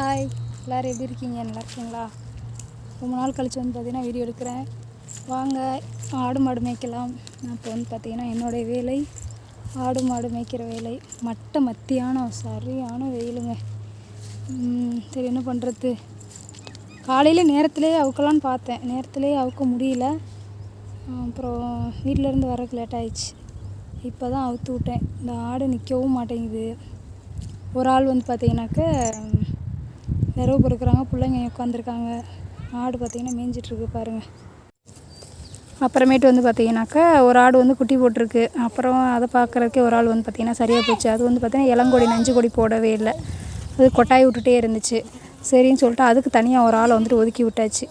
Hi. எல்லோரும் எப்படி இருக்கீங்க? நல்லா இருக்கீங்களா? ரொம்ப நாள் கழிச்சு வந்து பார்த்தீங்கன்னா வீடியோ எடுக்கிறேன். வாங்க ஆடு மாடு மேய்க்கலாம். நான் இப்போ வந்து பார்த்தீங்கன்னா என்னுடைய வேலை ஆடு மாடு மேய்க்கிற வேலை. மட்ட மத்தியானம் சரியான வெயிலுங்க. சரி என்ன பண்ணுறது காலையில் நேரத்திலே அவுக்கலான்னு பார்த்தேன் நேரத்திலே அவுக்க முடியல. அப்புறம் வீட்டிலேருந்து வரக்கு லேட் ஆயிடுச்சு. இப்போ தான் அவுத்து விட்டேன். இந்த ஆடு நிற்கவும் மாட்டேங்குது. ஒரு ஆள் வந்து பார்த்தீங்கன்னாக்க விரவு பொறுக்கிறாங்க பிள்ளைங்க உட்காந்துருக்காங்க ஆடு பார்த்தீங்கன்னா மேய்ஞ்சிட்ருக்கு பாருங்கள் அப்புறமேட்டு வந்து பார்த்தீங்கன்னாக்கா ஒரு ஆடு வந்து குட்டி போட்டிருக்கு. அப்புறம் அதை பார்க்குறதுக்கே ஒரு ஆள் வந்து பார்த்தீங்கன்னா சரியாக போச்சு. அது வந்து பார்த்தீங்கன்னா இளங்கொடி நஞ்சு கொடி போடவே இல்லை. அது கொட்டாய் விட்டுட்டே இருந்துச்சு. சரின்னு சொல்லிட்டு அதுக்கு தனியாக ஒரு ஆளை வந்துட்டு ஒதுக்கி விட்டாச்சு.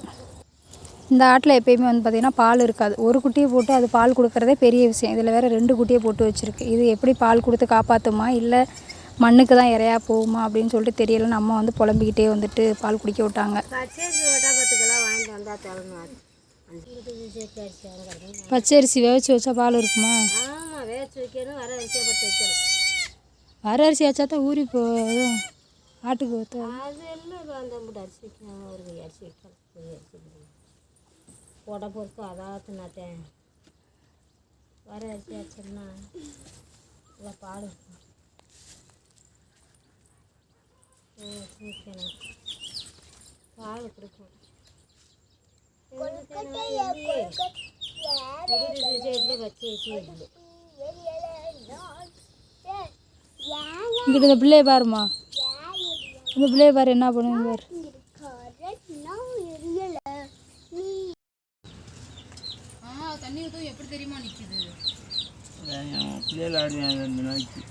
இந்த ஆட்டில் எப்பயுமே வந்து பார்த்திங்கன்னா பால் இருக்காது. ஒரு குட்டியை போட்டு அது பால் கொடுக்குறதே பெரிய விஷயம். இதில் வேறு ரெண்டு குட்டியை போட்டு வச்சுருக்கு. இது எப்படி பால் கொடுத்து காப்பாற்றுமா இல்லை மண்ணுக்கு தான் இறையா போகுமா அப்படின்னு சொல்லிட்டு தெரியலன்னு அம்மா வந்து புலம்பிக்கிட்டே வந்துட்டு பால் குடிக்க விட்டாங்க. பச்சரிசி வேவிச்சு வச்சா பால் இருக்குமா? வர அரிசி வச்சா தான் ஊறி போ ஆட்டுக்கு ஊற்ற பொறுத்து அதாவது நாத்தேன். வர அரிசி வச்சோம்னா இல்லை பால் இருக்கும். ஓ, வைக்கணும் பால் கொடுக்கும் இங்கிட்ட இந்த பிள்ளைய பாருமா இந்த பிள்ளைய பாரு என்ன பண்ணுங்க பாரு. தண்ணி எப்படி தெரியுமா நிற்கிது பிள்ளைகள் ஆடுவேன் ரெண்டு நாளைக்கு?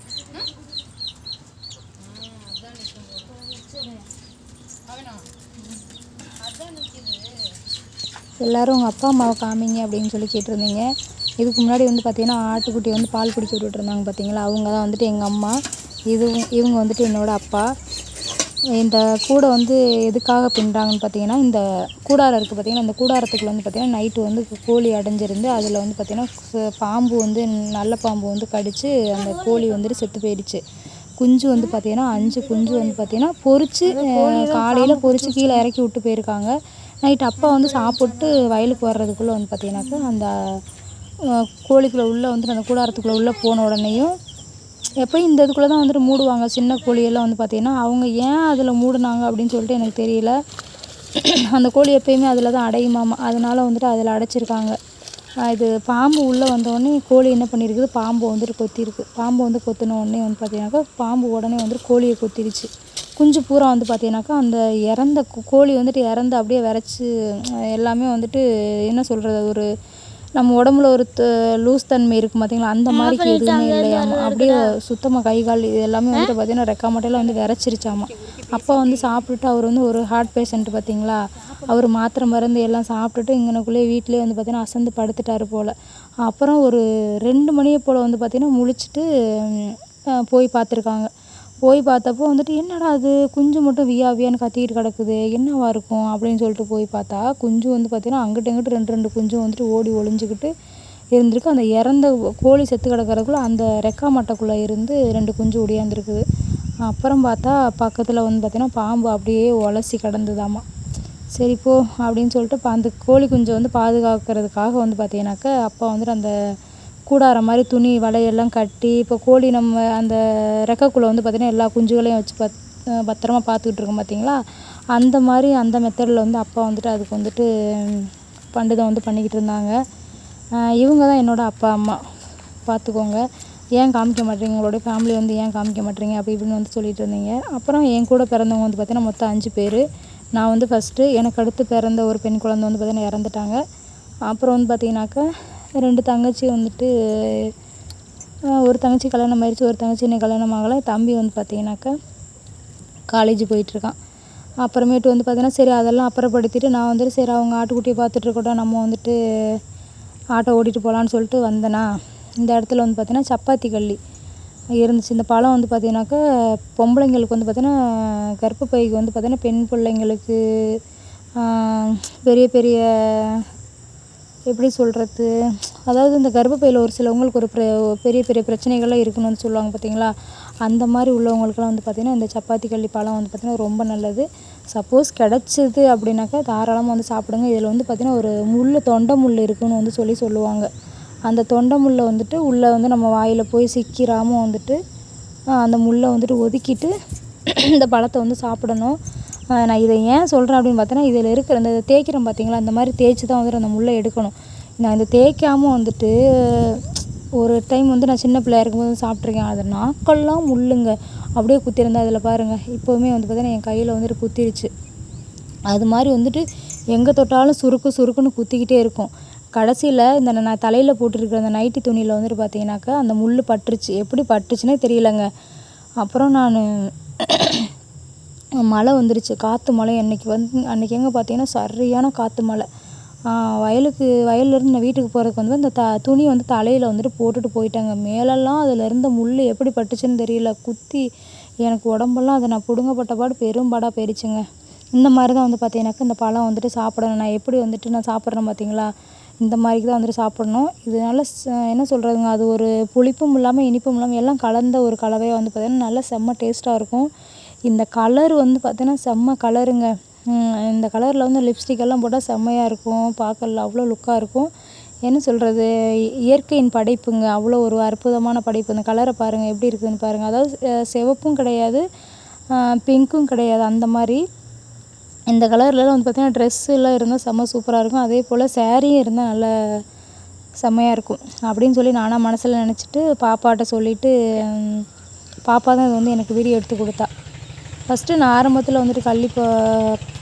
எல்லாரும் உங்கள் அப்பா அம்மாவை காமிங்க அப்படின்னு சொல்லி கேட்டிருந்தீங்க. இதுக்கு முன்னாடி வந்து பார்த்தீங்கன்னா ஆட்டுக்குட்டி வந்து பால் குடிக்க விட்டுட்டு இருந்தாங்க பார்த்தீங்களா அவங்க தான் வந்துட்டு எங்கள் அம்மா. இது இவங்க வந்துட்டு என்னோட அப்பா. இந்த கூடை வந்து எதுக்காக பின்னுறாங்கன்னு பார்த்தீங்கன்னா இந்த கூடாரம் இருக்குது பார்த்தீங்கன்னா இந்த கூடாரத்துக்குள்ள வந்து பார்த்தீங்கன்னா நைட்டு வந்து கோழி அடைஞ்சிருந்து அதில் வந்து பார்த்தீங்கன்னா பாம்பு வந்து நல்ல பாம்பு வந்து கடித்து அந்த கோழி வந்துட்டு செத்து போயிடுச்சு. குஞ்சு வந்து பார்த்தீங்கன்னா அஞ்சு குஞ்சு வந்து பார்த்தீங்கன்னா பொரிச்சு காலையில் பொரிச்சு கீழே இறக்கி விட்டு போயிருக்காங்க. நைட் அப்பா வந்து சாப்பிட்டு வயலுக்கு வர்றதுக்குள்ளே வந்து பார்த்தீங்கன்னாக்கா அந்த கோழிக்குள்ளே உள்ளே வந்துட்டு அந்த கூடாரத்துக்குள்ளே உள்ளே போன உடனேயும் எப்பயும் இந்த இதுக்குள்ளே தான் வந்துட்டு மூடுவாங்க. சின்ன கோழியெல்லாம் வந்து பார்த்தீங்கன்னா அவங்க ஏன் அதில் மூடுனாங்க அப்படின்னு சொல்லிட்டு எனக்கு தெரியல. அந்த கோழி எப்பயுமே அதில் தான் அடையுமாமா அதனால வந்துட்டு அதில் அடைச்சிருக்காங்க. இது பாம்பு உள்ளே வந்தோடனே கோழி என்ன பண்ணியிருக்குது பாம்பு வந்துட்டு கொத்திருக்கு. பாம்பு வந்து கொத்தின உடனே வந்து பார்த்தீங்கன்னாக்கா பாம்பு உடனே வந்துட்டு கோழியை கொத்திருச்சு. குஞ்சு பூரா வந்து பார்த்தீங்கன்னாக்கா அந்த இறந்த கோழி வந்துட்டு இறந்து அப்படியே விரைச்சி எல்லாமே வந்துட்டு என்ன சொல்கிறது ஒரு நம்ம உடம்புல ஒரு லூஸ் தன்மை இருக்கும் பார்த்தீங்களா அந்த மாதிரிக்கு எதுவுமே இல்லையாமா அப்படியே சுத்தமாக கை கால் இது எல்லாமே வந்துட்டு பார்த்தீங்கன்னா ரெக்கா மட்டையில் வந்து விரைச்சிருச்சாமா? அப்பா வந்து சாப்பிட்டுட்டு அவர் வந்து ஒரு ஹார்ட் பேஷண்ட் பார்த்தீங்களா அவர் மாத்திரை மருந்து எல்லாம் சாப்பிட்டுட்டு இங்கனக்குள்ளேயே வீட்டிலேயே வந்து பார்த்தீங்கன்னா அசந்து படுத்துட்டாரு போல். அப்புறம் ஒரு ரெண்டு மணியை போல் வந்து பார்த்தீங்கன்னா முழிச்சிட்டு போய் பார்த்துருக்காங்க போய் பார்த்தப்போ வந்துட்டு என்னடா அது குஞ்சு மட்டும் வியா வியான்னு கத்திக்கிட்டு கிடக்குது. என்னவா இருக்கும்? அப்படின்னு சொல்லிட்டு போய் பார்த்தா குஞ்சு வந்து பார்த்தீங்கன்னா அங்கிட்ட இங்கிட்டு ரெண்டு ரெண்டு குஞ்சும் வந்துட்டு ஓடி ஒளிஞ்சிக்கிட்டு இருந்திருக்கு. அந்த இறந்த கோழி செத்து கிடக்கறதுக்குள்ள அந்த ரெக்கா மட்டைக்குள்ளே இருந்து ரெண்டு குஞ்சு ஒடியாந்துருக்குது. அப்புறம் பார்த்தா பக்கத்தில் வந்து பார்த்திங்கன்னா பாம்பு அப்படியே உலசி கிடந்ததாமா. சரி போ அப்படின்னு சொல்லிட்டு அந்த கோழி குஞ்சை வந்து பாதுகாக்கிறதுக்காக வந்து பார்த்தீங்கன்னாக்கா அப்பா வந்துட்டு அந்த கூடாரம் மாதிரி துணி வலையெல்லாம் கட்டி இப்போ கோழி நம்ம அந்த ரெக்கைக்குள்ளே வந்து பார்த்திங்கன்னா எல்லா குஞ்சுகளையும் வச்சு பத் பத்திரமா பார்த்துக்கிட்டு இருக்கோம் பார்த்தீங்களா அந்த மாதிரி அந்த மெத்தடில் வந்து அப்பா வந்துட்டு அதுக்கு வந்துட்டு பண்டிதம் வந்து பண்ணிக்கிட்டு இருந்தாங்க. இவங்க தான் என்னோட அப்பா அம்மா. பார்த்துக்கோங்க. ஏன் காமிக்க மாட்டேறீங்க உங்களோட ஃபேமிலி வந்து ஏன் காமிக்க மாட்டேறீங்க அப்படி இப்படின்னு வந்து சொல்லிட்டு இருந்தீங்க. அப்புறம் என் கூட பிறந்தவங்க வந்து பார்த்திங்கன்னா மொத்தம் அஞ்சு பேர். நான் வந்து ஃபஸ்ட்டு எனக்கு அடுத்து பிறந்த ஒரு பெண் குழந்தை வந்து பார்த்திங்கன்னா இறந்துட்டாங்க. அப்புறம் வந்து பார்த்தீங்கன்னாக்கா ரெண்டு தங்கச்சி வந்துட்டு ஒரு தங்கச்சி கல்யாணம் ஆயிடுச்சு ஒரு தங்கச்சி இன்னும் கல்யாணம் ஆகலை. தம்பி வந்து பார்த்தீங்கன்னாக்கா காலேஜ் போயிட்டுருக்கான். அப்புறமேட்டு வந்து பார்த்தீங்கன்னா சரி அதெல்லாம் அப்புறப்படுத்திட்டு நான் வந்துட்டு சரி அவங்க ஆட்டுக்குட்டியை பார்த்துட்ருக்கட்டும் நம்ம வந்துட்டு ஆட்டோ ஓட்டிகிட்டு போகலான்னு சொல்லிட்டு வந்தேனா இந்த இடத்துல வந்து பார்த்தீங்கன்னா சப்பாத்தி கள்ளி இருந்துச்சு. இந்த பழம் வந்து பார்த்தீங்கன்னாக்கா பொம்பளைங்களுக்கு வந்து பார்த்தீங்கன்னா கர்ப்பப்பைக்கு வந்து பார்த்தீங்கன்னா பெண் பிள்ளைங்களுக்கு பெரிய பெரிய எப்படி சொல்கிறது அதாவது இந்த கர்ப்பப்பையில் ஒரு சிலவங்களுக்கு ஒரு பிர- பெரிய பெரிய பிரச்சனைகள்லாம் இருக்கணும்னு வந்து சொல்லுவாங்க பார்த்தீங்களா அந்த மாதிரி உள்ளவங்களுக்குலாம் வந்து பார்த்திங்கன்னா இந்த சப்பாத்தி கள்ளி பழம் வந்து பார்த்திங்கன்னா ரொம்ப நல்லது. சப்போஸ் கிடச்சிது அப்படின்னாக்கா தாராளமாக வந்து சாப்பிடுங்க. இதில் வந்து பார்த்திங்கன்னா ஒரு முள் தொண்டை முள் இருக்குன்னு வந்து சொல்லி சொல்லுவாங்க. அந்த தொண்டை முள்ளை வந்துட்டு உள்ளே வந்து நம்ம வாயில் போய் சிக்கிராமல் வந்துட்டு அந்த முள்ளை வந்துட்டு ஒதுக்கிட்டு இந்த பழத்தை வந்து சாப்பிடணும். நான் இதை ஏன் சொல்கிறேன் அப்படின்னு பார்த்தோன்னா இதில் இருக்கிற அந்த தேய்க்கிறோம் பார்த்தீங்களா அந்த மாதிரி தேய்ச்சி தான் வந்துட்டு அந்த முள்ளை எடுக்கணும். நான் இந்த தேய்க்காமல் வந்துட்டு ஒரு டைம் வந்து நான் சின்ன பிள்ளையா இருக்கும்போது சாப்பிட்ருக்கேன் அது நாக்கெல்லாம் முள்ளுங்க. அப்படியே குத்திருந்தா அதில் பாருங்கள் இப்போவுமே வந்து பார்த்தீங்கன்னா என் கையில் வந்துட்டு குத்திருச்சு. அது மாதிரி வந்துட்டு எங்கே தொட்டாலும் சுருக்கு சுருக்குன்னு குத்திக்கிட்டே இருக்கும். கடைசியில் இந்த நான் தலையில் போட்டிருக்கிற அந்த நைட்டி துணியில் வந்துட்டு பார்த்தீங்கன்னாக்கா அந்த முள் பட்டுருச்சு. எப்படி பட்டுச்சுன்னே தெரியலங்க. அப்புறம் நான் மழை வந்துருச்சு. காற்று மழை. அன்னைக்கு வந்து அன்னைக்கு எங்கே பார்த்தீங்கன்னா சரியான காற்று மழை. வயலுக்கு வயல்லேருந்து நான் வீட்டுக்கு போகிறதுக்கு வந்து அந்த த துணி வந்து தலையில் வந்துட்டு போட்டுட்டு போயிட்டாங்க. மேலெல்லாம் அதில் இருந்த முள் எப்படி பட்டுச்சுன்னு தெரியல. குத்தி எனக்கு உடம்பெல்லாம் அதை நான் பிடுங்கப்பட்ட பாடு பெரும்பாடாக போயிடுச்சுங்க இந்த மாதிரி தான் வந்து பார்த்தீங்கன்னாக்கா இந்த பழம் வந்துட்டு சாப்பிடணும். நான் எப்படி வந்துட்டு நான் சாப்பிட்றேன் பார்த்தீங்களா இந்த மாதிரிக்கு தான் வந்துட்டு சாப்பிடணும். இதனால என்ன சொல்கிறதுங்க அது ஒரு புளிப்பும் இல்லாமல் இனிப்பும் இல்லாமல் எல்லாம் கலந்த ஒரு கலவையாக வந்து பார்த்திங்கன்னா நல்லா செம்ம டேஸ்ட்டாக இருக்கும். இந்த கலர் வந்து பார்த்தீங்கன்னா செம்ம கலருங்க இந்த கலரில் வந்து லிப்ஸ்டிக் எல்லாம் போட்டால் செம்மையாக இருக்கும். பார்க்கல அவ்வளோ லுக்காக இருக்கும். என்ன சொல்கிறது இயற்கையின் படைப்புங்க. அவ்வளோ ஒரு அற்புதமான படைப்பு. இந்த கலரை பாருங்கள் எப்படி இருக்குதுன்னு பாருங்கள் அதாவது சிவப்பும் கிடையாது பிங்க்கும் கிடையாது அந்த மாதிரி. இந்த கலர்லலாம் வந்து பார்த்திங்கன்னா ட்ரெஸ்ஸுலாம் இருந்தால் செம்ம சூப்பராக இருக்கும். அதே போல் சேரீயும் இருந்தால் நல்ல செம்மையாக இருக்கும். அப்படின்னு சொல்லி நானாக மனசில் நினச்சிட்டு பாப்பாட்ட சொல்லிவிட்டு பாப்பா தான் இது வந்து எனக்கு வீடியோ எடுத்து கொடுத்தா. ஃபஸ்ட்டு நான் ஆரம்பத்தில் வந்துட்டு கள்ளி இப்போ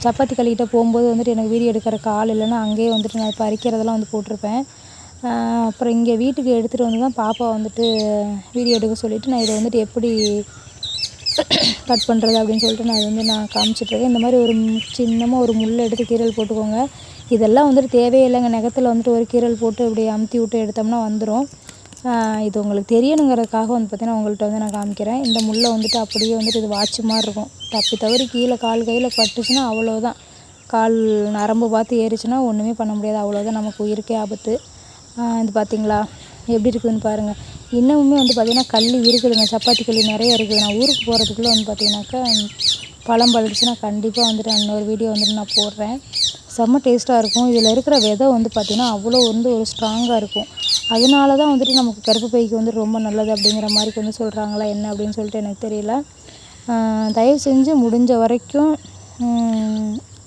சப்பாத்தி கள்ளிக்கிட்ட போகும்போது வந்துட்டு எனக்கு வீடியோ எடுக்கிறக்கு ஆள் இல்லைன்னா அங்கேயே வந்துட்டு நான் பறிக்கிறதெல்லாம் வந்து போட்டிருப்பேன். அப்புறம் இங்கே வீட்டுக்கு எடுத்துகிட்டு வந்து தான் பாப்பா வந்துட்டு வீடியோ எடுக்க சொல்லிவிட்டு நான் இதை வந்துட்டு எப்படி கட் பண்ணுறது அப்படின்னு சொல்லிட்டு நான் இது வந்து நான் காமிச்சிட்ருக்கேன் இந்த மாதிரி ஒரு சின்னமாக ஒரு முள் எடுத்து கீரல் போட்டுக்கோங்க. இதெல்லாம் வந்துட்டு தேவையில்லைங்க நகத்தில் வந்துட்டு ஒரு கீரல் போட்டு இப்படி அமுத்தி விட்டு எடுத்தோம்னா வந்துடும் இது உங்களுக்கு தெரியணுங்கிறதுக்காக வந்து பார்த்தீங்கன்னா உங்கள்கிட்ட வந்து நான் காமிக்கிறேன். இந்த முள்ளை வந்துட்டு அப்படியே வந்துட்டு இது வாட்ச் மாதிரி இருக்கும். தப்பி தவறி கீழே கால் கையில் பட்டுச்சுன்னா அவ்வளோதான் கால் நரம்பு பார்த்து ஏறிச்சுன்னா ஒன்றுமே பண்ண முடியாது. அவ்வளோதான் நமக்கு உயிருக்கே ஆபத்து. இது பார்த்தீங்களா எப்படி இருக்குதுன்னு பாருங்கள் இன்னமுமே வந்து பார்த்திங்கன்னா கல் இருக்குதுங்க. சப்பாத்தி கல் நிறைய இருக்குது. நான் ஊருக்கு போகிறதுக்குள்ளே வந்து பார்த்திங்கனாக்கா பழம் பழுச்சுன்னா கண்டிப்பாக வந்துட்டு இன்னொரு வீடியோ வந்துட்டு நான் போடுறேன். செம்ம டேஸ்ட்டாக இருக்கும். இதில் இருக்கிற விதை வந்து பார்த்திங்கன்னா அவ்வளோ வந்து ஒரு ஸ்ட்ராங்காக இருக்கும். அதனால தான் வந்துட்டு நமக்கு கர்ப்பப்பைக்கு வந்து ரொம்ப நல்லது அப்படிங்கிற மாதிரி வந்து சொல்கிறாங்களா என்ன அப்படின்னு சொல்லிட்டு எனக்கு தெரியல. தயவு செஞ்சு முடிஞ்ச வரைக்கும்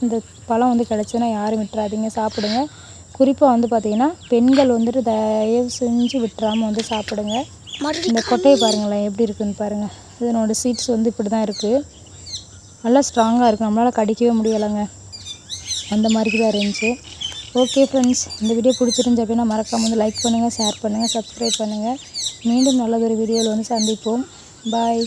இந்த பழம் வந்து கிடச்சுன்னா யாரும் விட்டுறாதீங்க சாப்பிடுங்க. குறிப்பாக வந்து பார்த்திங்கன்னா பெண்கள் வந்துட்டு தயவு செஞ்சு விட்டுறாமல் வந்து சாப்பிடுங்க. இந்த கொட்டையை பாருங்களேன் எப்படி இருக்குன்னு பாருங்கள் இதனோட சீட்ஸ் வந்து இப்படி தான் இருக்குது நல்லா ஸ்ட்ராங்காக இருக்குது நம்மளால் கடிக்கவே முடியலைங்க. அந்த மாதிரி தான் இருந்துச்சு. ஓகே ஃப்ரெண்ட்ஸ் இந்த வீடியோ பிடிச்சிருந்துச்சு அப்படின்னா மறக்காம வந்து லைக் பண்ணுங்கள் ஷேர் பண்ணுங்கள் சப்ஸ்கிரைப் பண்ணுங்கள் மீண்டும் நல்லதொரு வீடியோவில் வந்து சந்திப்போம். பாய்